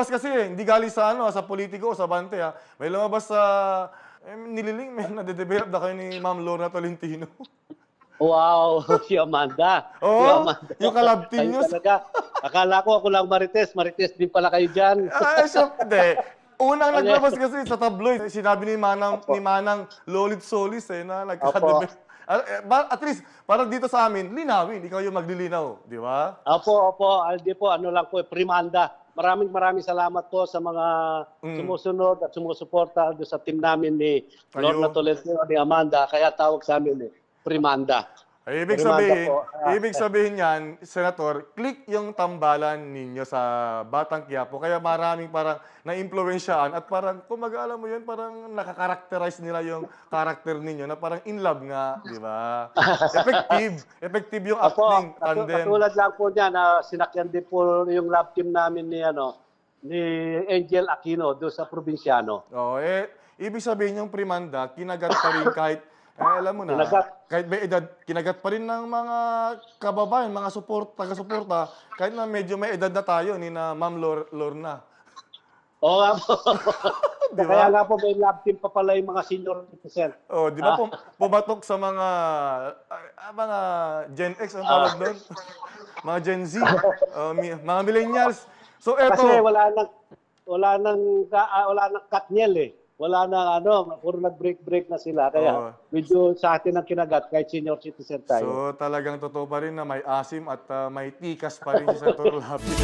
lumabas kasi eh. Hindi galing sa ano, sa politiko o sa bante ha. May lumabas sa eh, nililing, may nade-develop na kayo ni Ma'am Lorna Tolentino. Wow, si Amanda. si Oo, Amanda. yung kalab team nyo. talaga. Akala ko ako lang Marites. Marites din pala kayo dyan. Ah, siya, hindi. Unang naglabas kasi sa tabloid, sinabi ni Manang, ni Manang Lolit Solis eh, na nagka-develop. Ah, eh, At least, parang dito sa amin, linawin. Ikaw yung maglilinaw, di ba? Opo, opo. Aldi po, ano lang po, primanda. Maraming maraming salamat po sa mga Mm. sumusunod at sumusuporta sa team namin ni Lorna. Tolentino ni Amanda. Kaya tawag sa amin eh, primanda. Ay, ibig sabihin, po. Ah. ibig sabihin yan, Senator, click yung tambalan ninyo sa Batang Quiapo. Kaya maraming parang na-impluensyaan at parang, kung mag-alam mo yun, parang nakakarakterize nila yung karakter ninyo na parang in love nga, di ba? Effective. Effective yung Opo, acting, tandem. katulad lang po niya na sinakyan din po yung love team namin ni ano ni Angel Aquino doon sa probinsyano. Oh, eh, ibig sabihin yung primanda, kinagat pa rin kahit, eh, alam mo na, Kinagat. kahit may edad, kinagat pa rin ng mga kababayan, mga support, taga-suporta, kahit na medyo may edad na tayo, ni na Ma'am Lor- Lorna. Oo nga po. Di ba? Kaya nga po may love team pa pala yung mga senior citizen. Oh, di ba pum- pumatok sa mga ah, mga Gen X ang tawag doon? mga Gen Z, mi- mga millennials. So eto, Kasi wala nang wala nang ah, wala nang katnyel eh. Wala nang ano, puro nag-break-break na sila. Kaya Oo. medyo sa atin ang kinagat kahit senior citizen tayo. so talagang totoo pa rin na may asim at ah, may tikas pa rin si Senator Lapid.